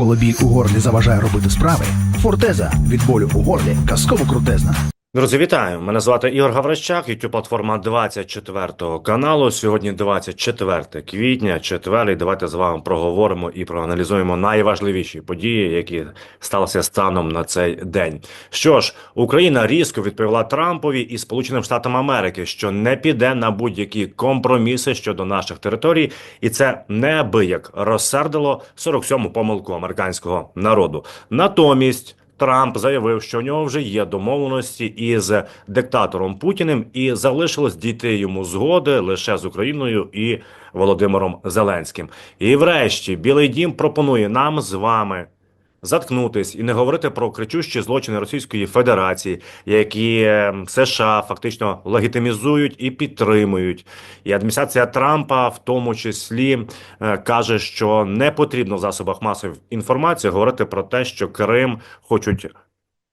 Коли біль у горлі заважає робити справи, фортеза від болю у горлі казково крутезна. Друзі, вітаю! Мене звати Ігор Гаврищак, youtube платформа 24 каналу. Сьогодні 24 квітня, четвер, і давайте з вами проговоримо і проаналізуємо найважливіші події, які сталися станом на цей день. Що ж, Україна різко відповіла Трампові і Сполученим Штатам Америки, що не піде на будь-які компроміси щодо наших територій, і це неабияк розсердило 47-му помилку американського народу. Натомість. Трамп заявив, що у нього вже є домовленості із диктатором Путіним, і залишилось дійти йому згоди лише з Україною і Володимиром Зеленським. І врешті Білий Дім пропонує нам з вами заткнутись і не говорити про кричущі злочини Російської Федерації, які е, США фактично легітимізують і підтримують. І адміністрація Трампа, в тому числі, е, каже, що не потрібно в засобах масової інформації говорити про те, що Крим хочуть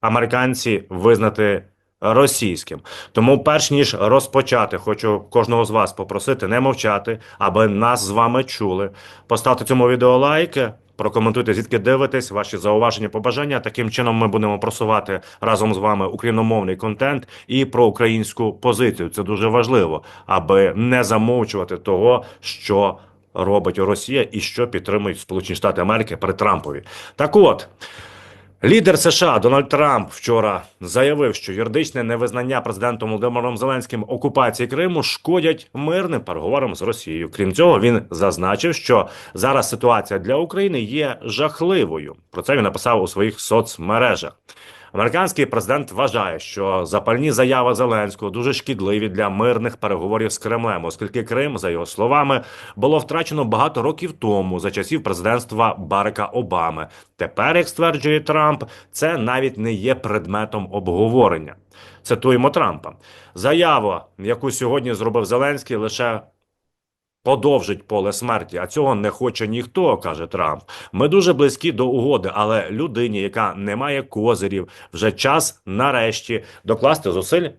американці визнати. Російським тому, перш ніж розпочати, хочу кожного з вас попросити не мовчати, аби нас з вами чули. Поставте цьому відео лайки, прокоментуйте, звідки дивитесь, ваші зауваження, побажання. Таким чином ми будемо просувати разом з вами україномовний контент і про українську позицію. Це дуже важливо, аби не замовчувати того, що робить Росія і що підтримують Сполучені Штати Америки при Трампові. Так от. Лідер США Дональд Трамп вчора заявив, що юридичне невизнання президентом Володимиром Зеленським окупації Криму шкодять мирним переговорам з Росією. Крім цього, він зазначив, що зараз ситуація для України є жахливою. Про це він написав у своїх соцмережах. Американський президент вважає, що запальні заяви Зеленського дуже шкідливі для мирних переговорів з Кремлем, оскільки Крим, за його словами, було втрачено багато років тому за часів президентства Барака Обами. Тепер, як стверджує Трамп, це навіть не є предметом обговорення. Цитуємо Трампа. Заява, яку сьогодні зробив Зеленський, лише подовжить поле смерті, а цього не хоче ніхто, каже Трамп. Ми дуже близькі до угоди, але людині, яка не має козирів, вже час нарешті докласти зусиль.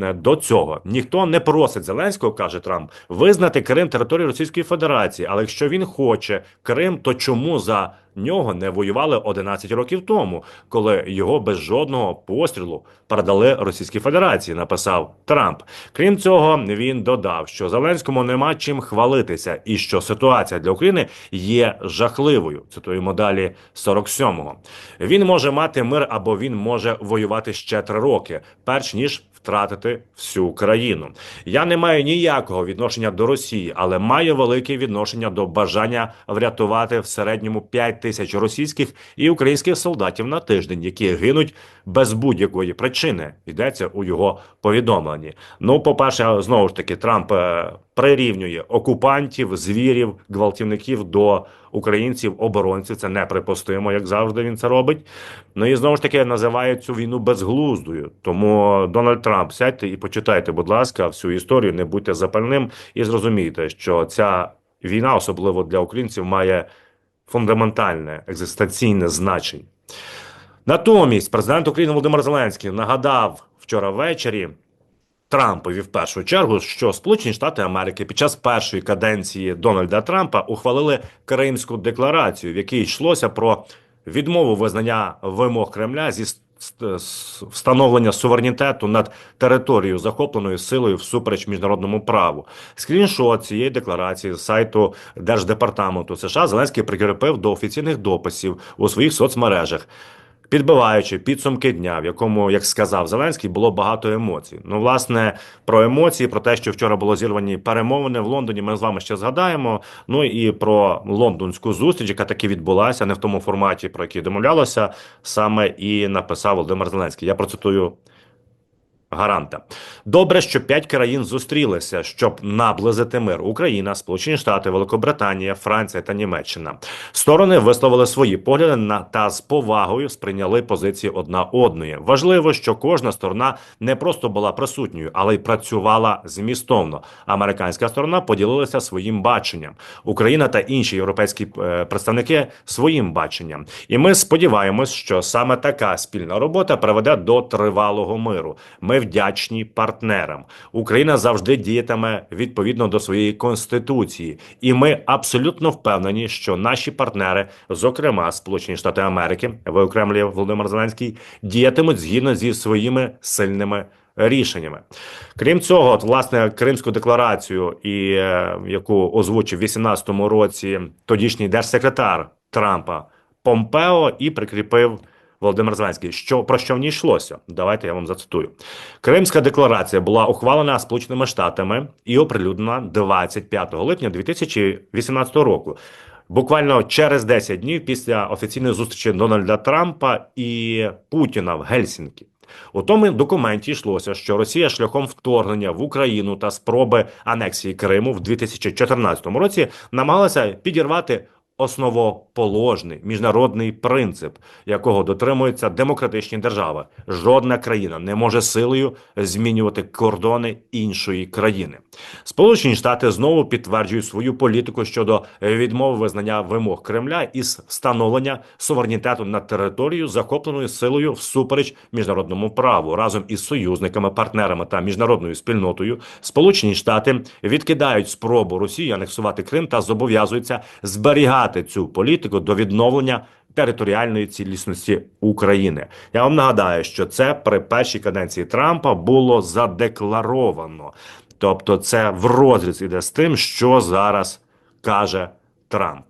Е, До цього ніхто не просить Зеленського, каже Трамп, визнати Крим територією Російської Федерації. Але якщо він хоче Крим, то чому за нього не воювали 11 років тому, коли його без жодного пострілу передали Російській Федерації? Написав Трамп. Крім цього, він додав, що Зеленському нема чим хвалитися, і що ситуація для України є жахливою. Цитуємо далі 47-го. Він може мати мир або він може воювати ще три роки, перш ніж втратити всю країну. Я не маю ніякого відношення до Росії, але маю велике відношення до бажання врятувати в середньому 5 тисяч російських і українських солдатів на тиждень, які гинуть без будь-якої причини. Йдеться у його повідомленні. Ну, по-перше, знову ж таки, Трамп е, прирівнює окупантів, звірів, гвалтівників до українців, оборонців. Це неприпустимо, як завжди він це робить. Ну і знову ж таки називає цю війну безглуздою. Тому Дональд Трамп, сядьте і почитайте, будь ласка, всю історію, не будьте запальним і зрозумійте, що ця війна, особливо для українців, має фундаментальне екзистенційне значення. Натомість президент України Володимир Зеленський нагадав вчора ввечері Трампові в першу чергу, що Сполучені Штати Америки під час першої каденції Дональда Трампа ухвалили Кримську декларацію, в якій йшлося про відмову визнання вимог Кремля зі ст- встановлення суверенітету над територією, захопленою силою всупереч міжнародному праву. Скріншот цієї декларації з сайту Держдепартаменту США Зеленський прикріпив до офіційних дописів у своїх соцмережах. Підбиваючи підсумки дня, в якому, як сказав Зеленський, було багато емоцій. Ну, власне, про емоції, про те, що вчора було зірвані перемовини в Лондоні, ми з вами ще згадаємо. Ну і про лондонську зустріч, яка таки відбулася, не в тому форматі, про який домовлялося, саме і написав Володимир Зеленський. Я процитую гаранта. Добре, що п'ять країн зустрілися, щоб наблизити мир: Україна, Сполучені Штати, Великобританія, Франція та Німеччина. Сторони висловили свої погляди на та з повагою сприйняли позиції одна одної. Важливо, що кожна сторона не просто була присутньою, але й працювала змістовно. Американська сторона поділилася своїм баченням. Україна та інші європейські е, представники своїм баченням. І ми сподіваємось, що саме така спільна робота приведе до тривалого миру. Ми вдячні партнерам. Україна завжди діятиме відповідно до своєї конституції, і ми абсолютно впевнені, що наші партнери, зокрема Сполучені Штати Америки, виокремлює Володимир Зеленський, діятимуть згідно зі своїми сильними рішеннями. Крім цього, от, власне, Кримську декларацію, і е, яку озвучив в 18-му році тодішній держсекретар Трампа Помпео, і прикріпив Володимир Зеленський. Що про що в ній йшлося? Давайте я вам зацитую. Кримська декларація була ухвалена Сполученими Штатами і оприлюднена 25 липня 2018 року. Буквально через 10 днів після офіційної зустрічі Дональда Трампа і Путіна в Гельсінкі. У тому документі йшлося, що Росія шляхом вторгнення в Україну та спроби анексії Криму в 2014 році намагалася підірвати основоположний міжнародний принцип, якого дотримуються демократичні держави. Жодна країна не може силою змінювати кордони іншої країни. Сполучені Штати знову підтверджують свою політику щодо відмови визнання вимог Кремля із встановлення суверенітету над територією, захопленою силою всупереч міжнародному праву разом із союзниками, партнерами та міжнародною спільнотою. Сполучені Штати відкидають спробу Росії анексувати Крим та зобов'язуються зберігати цю політику до відновлення територіальної цілісності України. Я вам нагадаю, що це при першій каденції Трампа було задекларовано. Тобто, це в розріз іде з тим, що зараз каже Трамп.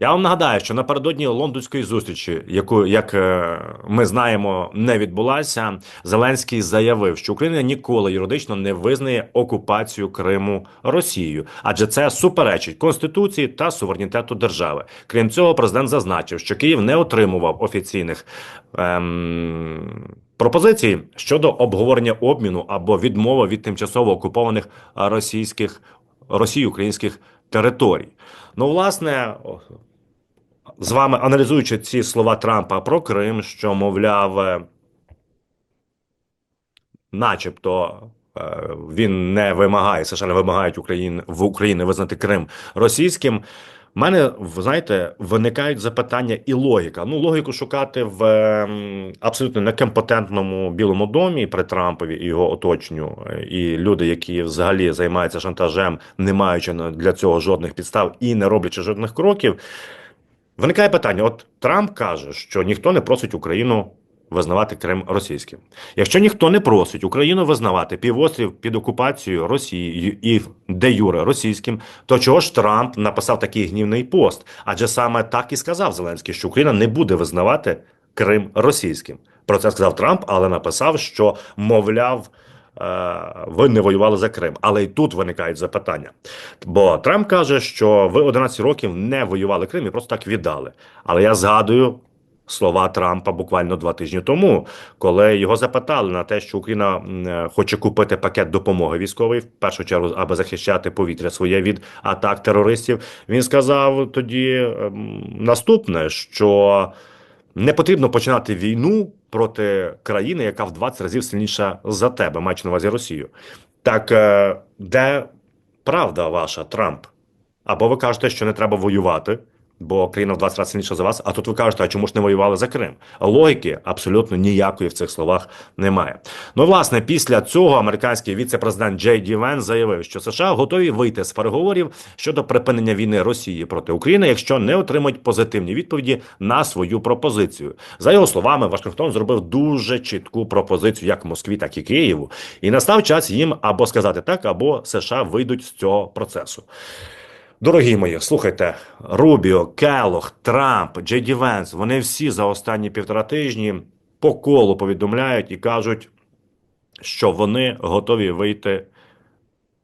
Я вам нагадаю, що напередодні лондонської зустрічі, яку, як е, ми знаємо, не відбулася, Зеленський заявив, що Україна ніколи юридично не визнає окупацію Криму Росією, адже це суперечить конституції та суверенітету держави. Крім цього, президент зазначив, що Київ не отримував офіційних ем, пропозицій щодо обговорення обміну або відмови від тимчасово окупованих російських Росії українських територій. Ну, власне, з вами аналізуючи ці слова Трампа про Крим, що мовляв, е, начебто. е, Він не вимагає, США не вимагають Україн, в Україні визнати Крим російським. Мене, ви знаєте, виникають запитання і логіка. Ну, логіку шукати в ем, абсолютно некомпетентному Білому домі при Трампові і його оточенню, і люди, які взагалі займаються шантажем, не маючи для цього жодних підстав і не роблячи жодних кроків. Виникає питання: от Трамп каже, що ніхто не просить Україну визнавати Крим російським. Якщо ніхто не просить Україну визнавати півострів під окупацією Росії і де юре російським, то чого ж Трамп написав такий гнівний пост? Адже саме так і сказав Зеленський, що Україна не буде визнавати Крим російським. Про це сказав Трамп, але написав, що мовляв. е, Ви не воювали за Крим, але і тут виникають запитання. Бо Трамп каже, що ви 11 років не воювали Крим і просто так віддали. Але я згадую слова Трампа буквально два тижні тому, коли його запитали на те, що Україна хоче купити пакет допомоги військової, в першу чергу, аби захищати повітря своє від атак терористів. Він сказав тоді ем, наступне: що не потрібно починати війну проти країни, яка в 20 разів сильніша за тебе, маючи на увазі Росію. Так е, де правда ваша, Трамп? Або ви кажете, що не треба воювати, бо країна в 20 разів сильніша за вас, а тут ви кажете, а чому ж не воювали за Крим? Логіки абсолютно ніякої в цих словах немає. Ну, власне, після цього американський віце-президент Джей Ді Вен заявив, що США готові вийти з переговорів щодо припинення війни Росії проти України, якщо не отримають позитивні відповіді на свою пропозицію. За його словами, Вашингтон зробив дуже чітку пропозицію як Москві, так і Києву, і настав час їм або сказати так, або США вийдуть з цього процесу. Дорогі мої, слухайте, Рубіо, Келох, Трамп, Джей Ді Венс, вони всі за останні півтора тижні по колу повідомляють і кажуть, що вони готові вийти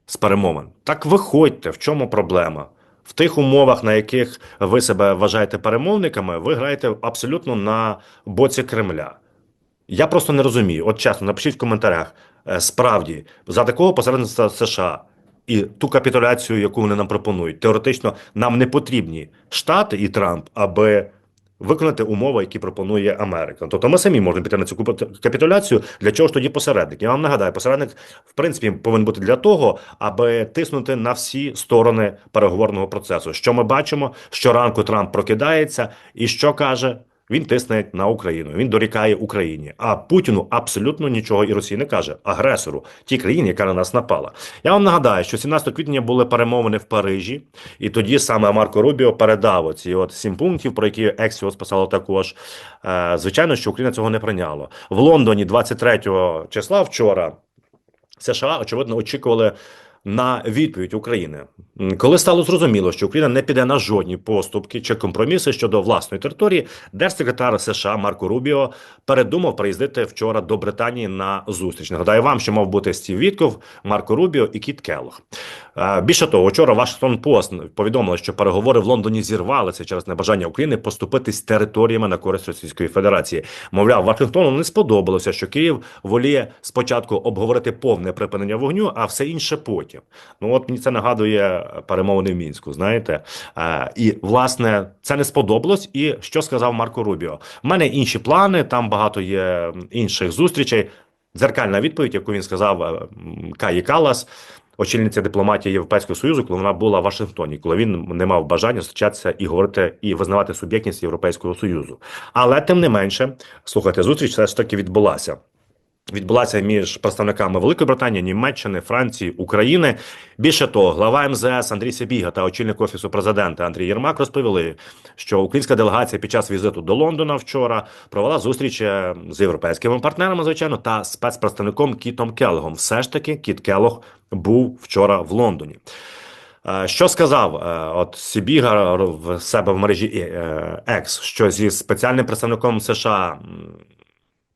з перемовин. Так виходьте, в чому проблема? В тих умовах, на яких ви себе вважаєте перемовниками, ви граєте абсолютно на боці Кремля. Я просто не розумію. От чесно, напишіть в коментарях. е, Справді, за такого посередництва США і ту капітуляцію, яку вони нам пропонують, теоретично нам не потрібні Штати і Трамп, аби виконати умови, які пропонує Америка. Тобто ми самі можемо піти на цю капітуляцію. Для чого ж тоді посередник? Я вам нагадаю, посередник в принципі повинен бути для того, аби тиснути на всі сторони переговорного процесу. Що ми бачимо? Щоранку Трамп прокидається, і що каже? Він тисне на Україну, він дорікає Україні. А Путіну абсолютно нічого і Росії не каже агресору, тій країні, яка на нас напала. Я вам нагадаю, що 17 квітня були перемовини в Парижі, і тоді саме Марко Рубіо передав оці от сім пунктів, про які Ексіос писало також. Е, Звичайно, що Україна цього не прийняло в Лондоні 23 числа вчора. США очевидно очікували на відповідь України, коли стало зрозуміло, що Україна не піде на жодні поступки чи компроміси щодо власної території. Держсекретар США Марко Рубіо передумав приїздити вчора до Британії на зустріч. Нагадаю вам, що мав бути Стів Вітков, Марко Рубіо і Кіт Келлог. Е, Більше того, вчора Вашингтон Пост повідомили, що переговори в Лондоні зірвалися через небажання України поступитись територіями на користь Російської Федерації. Мовляв, Вашингтону не сподобалося, що Київ воліє спочатку обговорити повне припинення вогню, а все інше потім. Ну от мені це нагадує перемовини в мінську. Знаєте, Е, і власне це не сподобалось. І що сказав Марко Рубіо? У мене інші плани. Там багато є інших зустрічей. Дзеркальна відповідь, яку він сказав е, Каї Калас, очільниця дипломатії Європейського Союзу, коли вона була в Вашингтоні, коли він не мав бажання зустрічатися і говорити і визнавати суб'єктність Європейського Союзу. Але тим не менше, слухайте, зустріч все ж таки відбулася. Відбулася між представниками Великої Британії, Німеччини, Франції, України. Більше того, глава МЗС Андрій Сибіга та очільник офісу президента Андрій Єрмак розповіли, що українська делегація під час візиту до Лондона вчора провела зустріч е, з європейськими партнерами, звичайно, та спецпредставником Кітом Келлогом. Все ж таки, Кіт Келлог був вчора в Лондоні. Е, Що сказав е, от Сібіга в себе в мережі X, що зі спеціальним представником США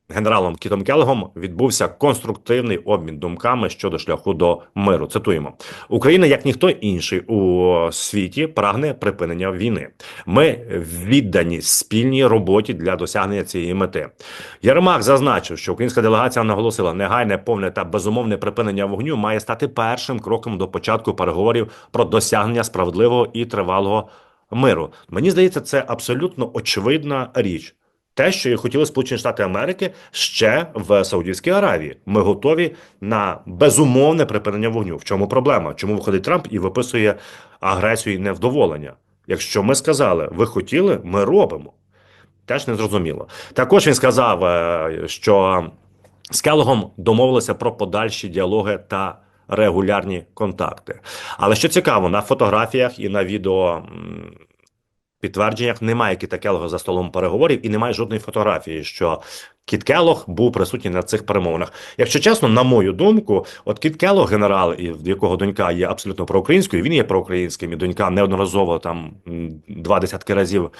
генералом Кітом Келлогом відбувся конструктивний обмін думками щодо шляху до миру. Цитуємо: Україна, як ніхто інший у світі, прагне припинення війни. Ми віддані спільній роботі для досягнення цієї мети. Єрмак зазначив, що українська делегація наголосила, негайне повне та безумовне припинення вогню має стати першим кроком до початку переговорів про досягнення справедливого і тривалого миру. Мені здається, це абсолютно очевидна річ. Те, що і хотіли Сполучені Штати Америки ще в Саудівській Аравії. Ми готові на безумовне припинення вогню. В чому проблема? Чому виходить Трамп і виписує агресію і невдоволення? Якщо ми сказали, ви хотіли, ми робимо. Теж не зрозуміло. Також він сказав, е, що з Келогом домовилися про подальші діалоги та регулярні контакти. Але що цікаво, на фотографіях і на відео. Підтвердженнях немає Кіта Келлога за столом переговорів і немає жодної фотографії, що Кіт Келлог був присутній на цих перемовинах. Якщо чесно, на мою думку, от Кіт Келлог, генерал, в якого донька є абсолютно проукраїнською, він є проукраїнським, і донька неодноразово там два десятки разів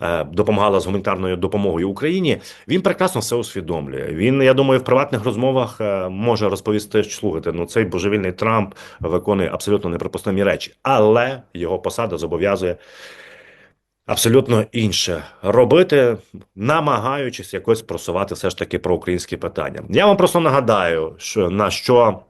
е, допомагала з гуманітарною допомогою Україні. Він прекрасно все усвідомлює. Він, я думаю, в приватних розмовах е, може розповісти, що слухайте, ну цей божевільний Трамп виконує абсолютно неприпустимі речі, але його посада зобов'язує абсолютно інше робити, намагаючись якось просувати все ж таки про українські питання. Я вам просто нагадаю, що на що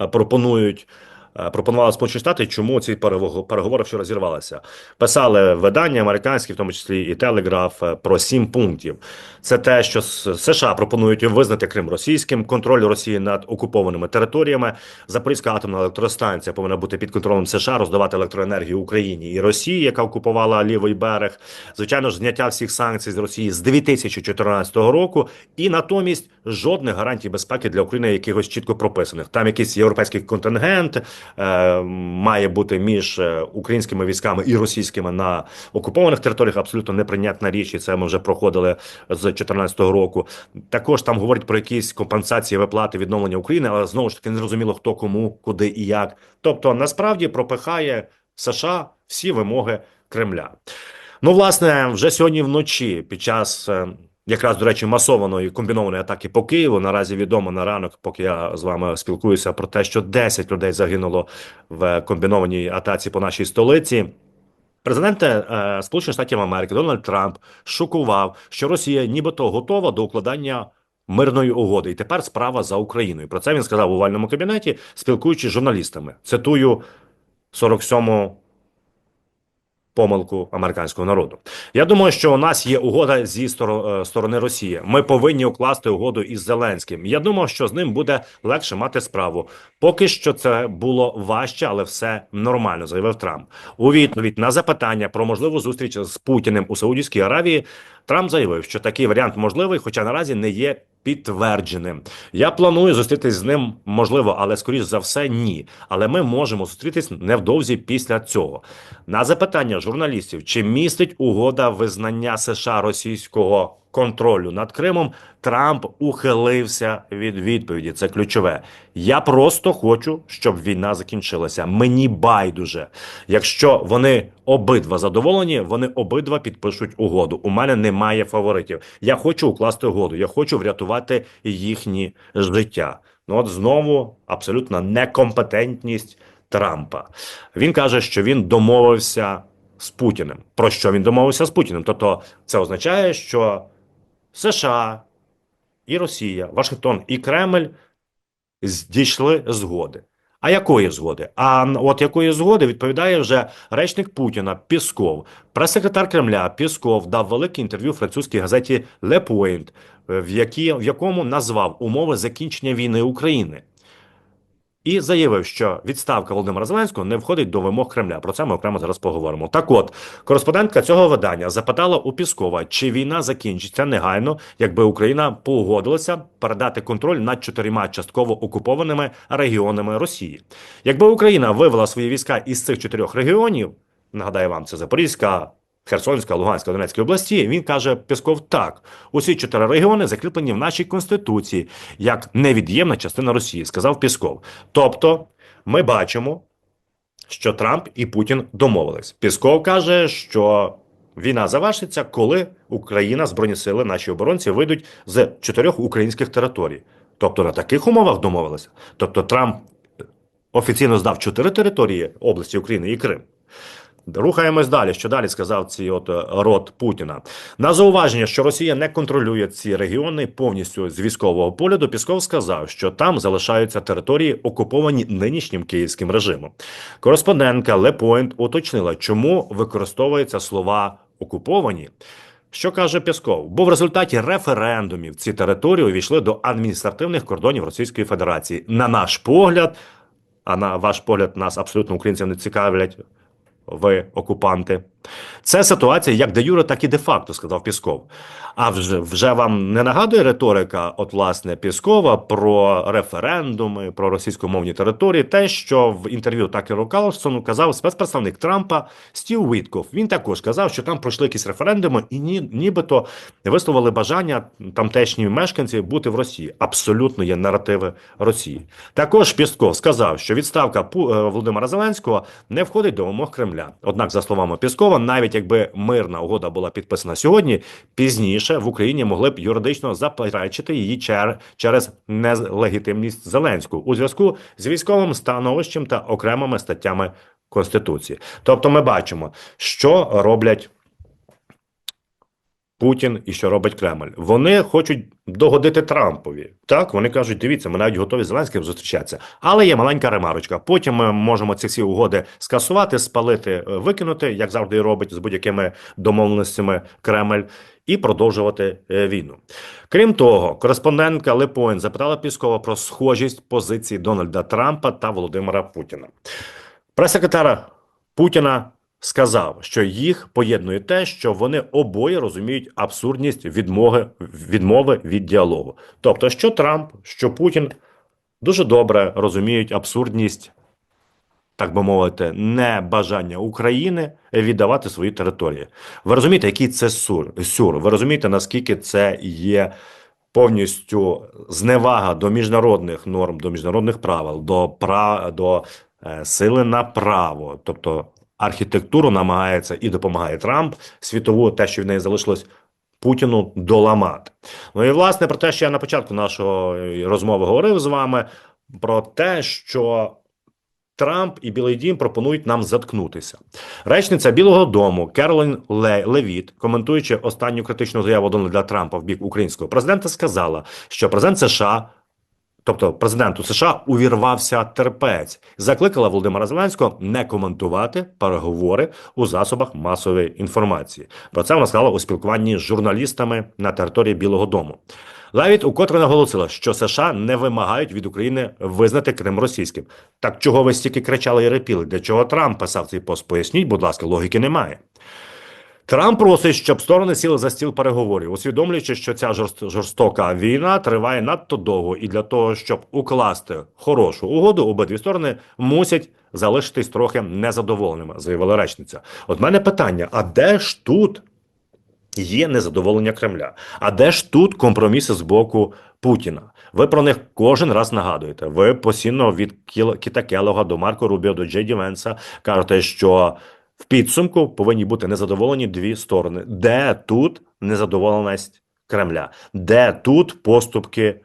е, пропонують. Е, Пропонували Сполучені Штати, чому ці перегово- переговори вчора зірвалися. Писали видання американські, в тому числі і Телеграф, е, про сім пунктів. Це те, що США пропонують визнати Крим російським, контроль Росії над окупованими територіями. Запорізька атомна електростанція повинна бути під контролем США, роздавати електроенергію Україні і Росії, яка окупувала лівий берег. Звичайно ж, зняття всіх санкцій з Росії з 2014 року, і натомість жодних гарантій безпеки для України, якихось чітко прописаних. Там якийсь європейський контингент має бути між е, українськими військами і російськими на окупованих територіях. Абсолютно неприйнятна річ, і це ми вже проходили з 2014 року. Також там говорять про якісь компенсації виплати відновлення України, але знову ж таки не зрозуміло хто кому, куди і як. Тобто, насправді пропихає США всі вимоги Кремля. Ну, власне, вже сьогодні вночі, під час е, якраз до речі, масованої комбінованої атаки по Києву. Наразі відомо на ранок, поки я з вами спілкуюся про те, що 10 людей загинуло в комбінованій атаці по нашій столиці. Президент е, Сполучених Штатів Америки Дональд Трамп шокував, що Росія нібито готова до укладання мирної угоди, і тепер справа за Україною. Про це він сказав у овальному кабінеті, спілкуючись з журналістами. Цитую 47-му помилку американського народу. Я думаю, що у нас є угода зі е, сторони Росії. Ми повинні укласти угоду із Зеленським. Я думав, що з ним буде легше мати справу. Поки що це було важче, але все нормально, заявив Трамп. У відповідь на запитання про можливу зустріч з Путіним у Саудівській Аравії. Трамп заявив, що такий варіант можливий, хоча наразі не є підтвердженим. Я планую зустрітись з ним, можливо, але скоріш за все, ні. Але ми можемо зустрітись невдовзі після цього. На запитання журналістів, чи містить угода визнання США російського контролю над Кримом, Трамп ухилився від відповіді. Це ключове. Я просто хочу, щоб війна закінчилася. Мені байдуже. Якщо вони обидва задоволені, вони обидва підпишуть угоду. У мене немає фаворитів. Я хочу укласти угоду. Я хочу врятувати їхні життя. Ну от знову абсолютна некомпетентність Трампа. Він каже, що він домовився з Путіним. Про що він домовився з Путіним? Тобто, це означає, що США і Росія, Вашингтон і Кремль з- дійшли згоди. А якої згоди? А от якої згоди відповідає вже речник Путіна Пісков. Прес-секретар Кремля Пісков дав велике інтерв'ю французькій газеті Le Point, в, які, в якому назвав умови закінчення війни України. І заявив, що відставка Володимира Зеленського не входить до вимог Кремля. Про це ми окремо зараз поговоримо. Так от, кореспондентка цього видання запитала у Піскова, чи війна закінчиться негайно, якби Україна погодилася передати контроль над чотирма частково окупованими регіонами Росії. Якби Україна вивела свої війська із цих чотирьох регіонів, нагадаю вам, це Запорізька. Херсонська, Луганська, Донецька області, він каже Пісков так: усі чотири регіони закріплені в нашій конституції як невід'ємна частина Росії, сказав Пісков. Тобто, ми бачимо, що Трамп і Путін домовились. Пісков каже, що війна завершиться, коли Україна, збройні сили, наші оборонці вийдуть з чотирьох українських територій. Тобто на таких умовах домовилися. Тобто Трамп офіційно здав чотири території області України і Крим. Рухаємось далі. Що далі сказав цей от е, рот Путіна на зауваження, що Росія не контролює ці регіони повністю з військового погляду. Пісков сказав, що там залишаються території, окуповані нинішнім київським режимом. Кореспондентка Лепойнт уточнила, чому використовуються слова окуповані. Що каже Пісков? Бо в результаті референдумів ці території увійшли до адміністративних кордонів Російської Федерації. На наш погляд, а на ваш погляд, нас абсолютно українців не цікавлять ви окупанти. Це ситуація як де юре, так і де факто, сказав Пісков. А вже, вже вам не нагадує риторика, от власне Піскова про референдуми, про російськомовні території, те, що в інтерв'ю Такеру Карлсону казав спецпредставник Трампа Стів Вітков. Він також казав, що там пройшли якісь референдуми, і ні, нібито висловили бажання тамтешні мешканці бути в Росії. Абсолютно є наративи Росії. Також Пісков сказав, що відставка е, Володимира Зеленського не входить до вимог Кремля. Однак, за словами Піскова, навіть якби мирна угода була підписана сьогодні, пізніше в Україні могли б юридично заперечити її чер- через нелегітимність Зеленського у зв'язку з військовим становищем та окремими статтями Конституції. Тобто, ми бачимо, що роблять. Путін і що робить Кремль. Вони хочуть догодити Трампові. Так, вони кажуть, дивіться, ми навіть готові з Зеленським зустрічатися. Але є маленька ремарочка. Потім ми можемо ці всі угоди скасувати, спалити, е, викинути, як завжди робить з будь-якими домовленостями Кремль, і продовжувати е, війну. Крім того, кореспондентка Лепоін запитала Піскова про схожість позиції Дональда Трампа та Володимира Путіна. Прес-секретар Путіна сказав, що їх поєднує те, що вони обоє розуміють абсурдність відмови, відмови від діалогу. Тобто, що Трамп, що Путін дуже добре розуміють абсурдність, так би мовити, небажання України віддавати свої території. Ви розумієте, який це сур, сюр? Ви розумієте, наскільки це є повністю зневага до міжнародних норм, до міжнародних правил, до пра до е, сили на право, тобто архітектуру намагається і допомагає Трамп світову, те, що в неї залишилось. Путіну доламати. Ну і власне про те, що я на початку нашої розмови говорив з вами, про те, що Трамп і Білий Дім пропонують нам заткнутися. Речниця Білого Дому Керолін Ле Левіт, коментуючи останню критичну заяву Дональда Трампа в бік українського президента, сказала, що президент США. Тобто президенту США увірвався терпець, закликала Володимира Зеленського не коментувати переговори у засобах масової інформації. Про це вона сказала у спілкуванні з журналістами на території Білого Дому. Левіт укотре наголосила, що США не вимагають від України визнати Крим російським. Так чого ви стільки кричали і репіли? Для чого Трамп писав цей пост? Поясніть, будь ласка, логіки немає. Трамп просить, щоб сторони сіли за стіл переговорів, усвідомлюючи, що ця жорстока війна триває надто довго, і для того, щоб укласти хорошу угоду, обидві сторони мусять залишитись трохи незадоволеними, заявила речниця. От мене питання: а де ж тут є незадоволення Кремля? А де ж тут компроміси з боку Путіна? Ви про них кожен раз нагадуєте. Ви постійно від Кіта Келога до Марко Рубіо до Джей Ді Венса кажете, що в підсумку повинні бути незадоволені дві сторони. Де тут незадоволеність Кремля? Де тут поступки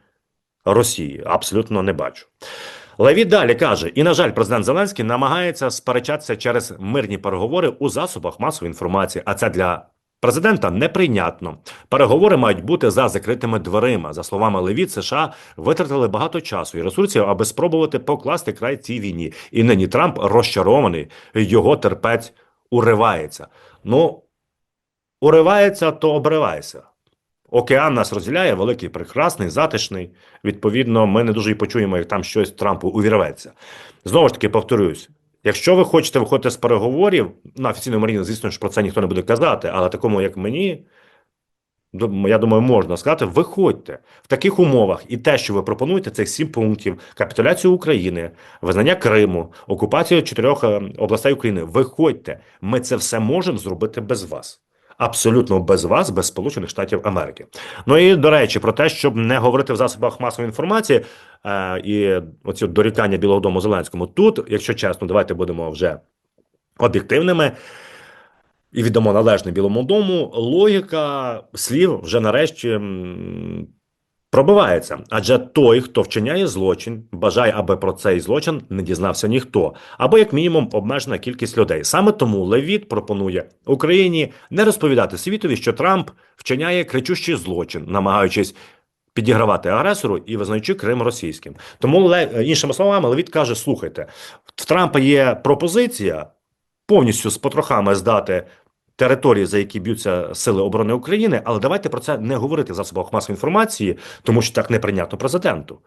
Росії? Абсолютно не бачу. Леві далі каже: і на жаль, президент Зеленський намагається сперечатися через мирні переговори у засобах масової інформації. А це для президента неприйнятно. Переговори мають бути за закритими дверима. За словами Левіт, США витратили багато часу і ресурсів, аби спробувати покласти край цій війні. І нині Трамп розчарований, його терпець уривається. Ну, уривається, то обривайся. Океан нас розділяє, великий, прекрасний, затишний. Відповідно, ми не дуже і почуємо, як там щось Трампу увірветься. Знову ж таки, повторююсь: Якщо ви хочете виходити з переговорів на офіційному рівні, звісно ж про це ніхто не буде казати, але такому, як мені, я думаю, можна сказати, виходьте в таких умовах, і те, що ви пропонуєте, цих сім пунктів: капітуляцію України, визнання Криму, окупацію чотирьох е, областей України. Виходьте, ми це все можемо зробити без вас. Абсолютно без вас, без Сполучених Штатів Америки. Ну і до речі, про те, щоб не говорити в засобах масової інформації е, і оці дорікання Білого Дому Зеленському. Тут, якщо чесно, давайте будемо вже об'єктивними і віддамо належне Білому дому. Логіка слів вже нарешті пробивається. Адже той, хто вчиняє злочин, бажає, аби про цей злочин не дізнався ніхто, або як мінімум обмежена кількість людей. Саме тому Левіт пропонує Україні не розповідати світові, що Трамп вчиняє кричущий злочин, намагаючись. Підігравати агресору і визнаючи Крим російським, тому іншими словами, Левіт каже: слухайте, в Трампа є пропозиція повністю з потрохами здати території, за які б'ються сили оборони України, але давайте про це не говорити в засобах масової інформації, тому що так неприйнятно президенту.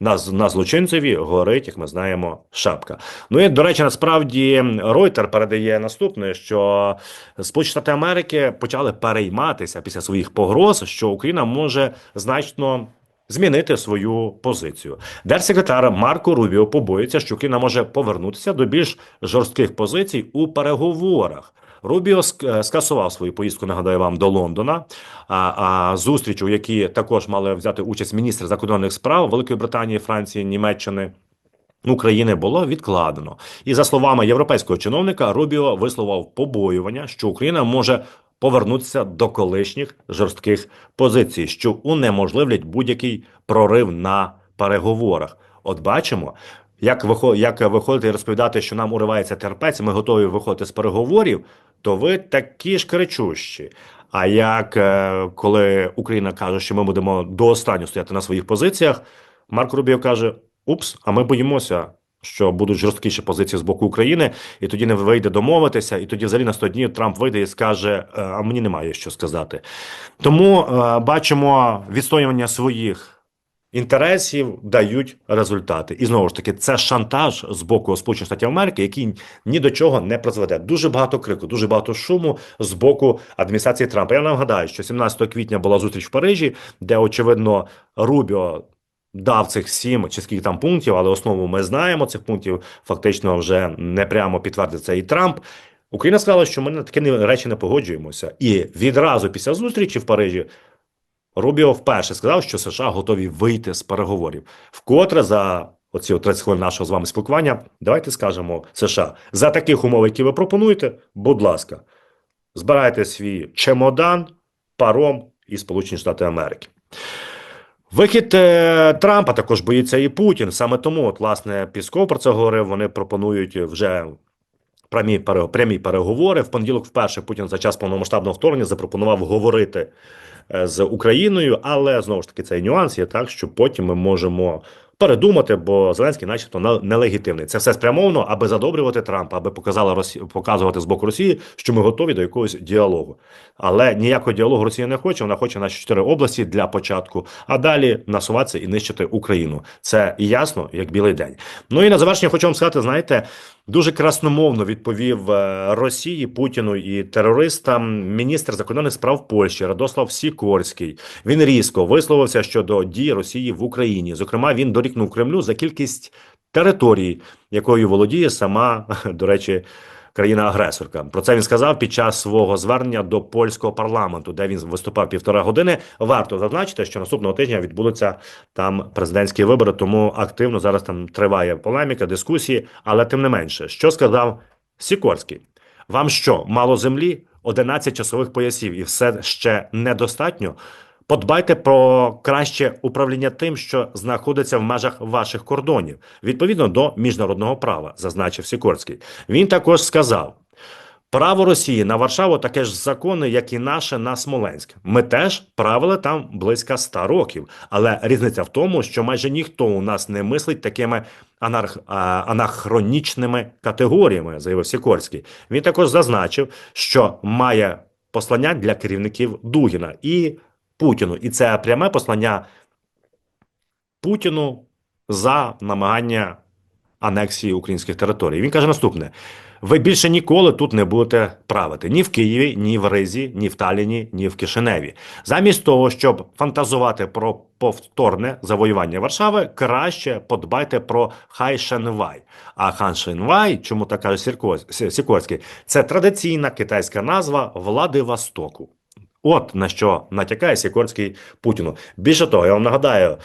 На, на злочинцеві горить, як ми знаємо, шапка. Ну і до речі, насправді Reuters передає наступне, що Сполучені Штати Америки почали перейматися після своїх погроз, що Україна може значно змінити свою позицію. Держсекретар Марко Рубіо побоюється, що Україна може повернутися до більш жорстких позицій у переговорах. Рубіо е, скасував свою поїздку, нагадаю вам, до Лондона. А, а зустріч, у якій також мали взяти участь міністри закордонних справ Великої Британії, Франції, Німеччини. України було відкладено, і за словами європейського чиновника, Рубіо висловив побоювання, що Україна може повернутися до колишніх жорстких позицій, що унеможливлять будь-який прорив на переговорах. От бачимо, як як виходити і розповідати, що нам уривається терпець, ми готові виходити з переговорів, то ви такі ж кричущі. А як е, коли Україна каже, що ми будемо до останнього стояти на своїх позиціях, Марк Рубіо каже: Упс, а ми боїмося, що будуть жорсткіші позиції з боку України, і тоді не вийде домовитися, і тоді взагалі на 100 днів Трамп вийде і скаже: «Е, А мені немає що сказати. Тому е, бачимо відстоювання своїх. Інтересів дають результати, і знову ж таки, це шантаж з боку Сполучених Штатів Америки, який ні до чого не призведе. Дуже багато крику, дуже багато шуму з боку адміністрації Трампа. Я нагадаю, що 17 квітня була зустріч в Парижі, де очевидно Рубіо дав цих сім чи скільки там пунктів, але основу ми знаємо цих пунктів. Фактично вже не прямо підтвердив це і Трамп. Україна сказала, що ми на такі речі не погоджуємося, і відразу після зустрічі в Парижі Рубіо вперше сказав, що США готові вийти з переговорів. Вкотре за оці от 30 хвилин нашого з вами спілкування, давайте скажемо США за таких умов, які ви пропонуєте, будь ласка, збирайте свій чемодан, паром і Сполучені Штати Америки. Вихід е, Трампа також боїться і Путін. Саме тому, от, власне, Пісков про це говорив. Вони пропонують вже прямі, прямі переговори. В понеділок, вперше Путін за час повномасштабного вторгнення запропонував говорити з Україною, але знову ж таки цей нюанс є так, що потім ми можемо передумати, бо Зеленський, начебто, нелегітимний. Це все спрямовано, аби задобрювати Трампа, аби показала Росі... показувати з боку Росії, що ми готові до якогось діалогу. Але ніякого діалогу Росія не хоче. Вона хоче наші чотири області для початку, а далі насуватися і нищити Україну. Це ясно, як білий день. Ну і на завершення хочу вам сказати: знаєте. Дуже красномовно відповів е, Росії, Путіну і терористам міністр закордонних справ Польщі Радослав Сікорський. Він різко висловився щодо дій Росії в Україні. Зокрема, він дорікнув Кремлю за кількість територій, якою володіє сама, до речі, країна-агресорка. Про це він сказав під час свого звернення до польського парламенту, де він виступав півтора години. Варто зазначити, що наступного тижня відбудуться там президентські вибори, тому активно зараз там триває полеміка, дискусії. Але тим не менше, що сказав Сікорський? Вам що, мало землі? 11 часових поясів, і все ще недостатньо. Подбайте про краще управління тим, що знаходиться в межах ваших кордонів, відповідно до міжнародного права, зазначив Сікорський. Він також сказав: право Росії на Варшаву таке ж закони, як і наше на Смоленськ. Ми теж правили там близько ста років. Але різниця в тому, що майже ніхто у нас не мислить такими анарх... анахронічними категоріями, заявив Сікорський. Він також зазначив, що має послання для керівників Дугіна і Путіну. І це пряме послання Путіну за намагання анексії українських територій. Він каже наступне: ви більше ніколи тут не будете правити ні в Києві, ні в Ризі, ні в Талліні, ні в Кишиневі. Замість того, щоб фантазувати про повторне завоювання Варшави, краще подбайте про Хайшенвай. А Ханшенвай, чому так каже Сікорський, це традиційна китайська назва Владивостоку. От на що натякає Сікорський Путіну. Більше того, я вам нагадаю,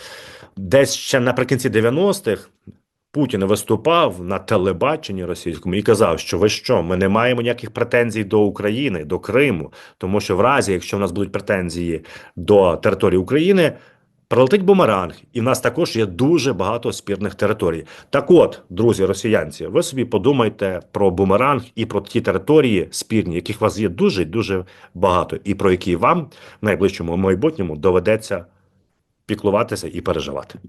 десь ще наприкінці 90-х Путін виступав на телебаченні російському і казав, що ви що, ми не маємо ніяких претензій до України, до Криму, тому що в разі, якщо в нас будуть претензії до території України, прилетить бумеранг, і в нас також є дуже багато спірних територій. Так от, друзі росіянці, ви собі подумайте про бумеранг і про ті території спірні, яких у вас є дуже дуже багато, і про які вам в найближчому майбутньому доведеться піклуватися і переживати.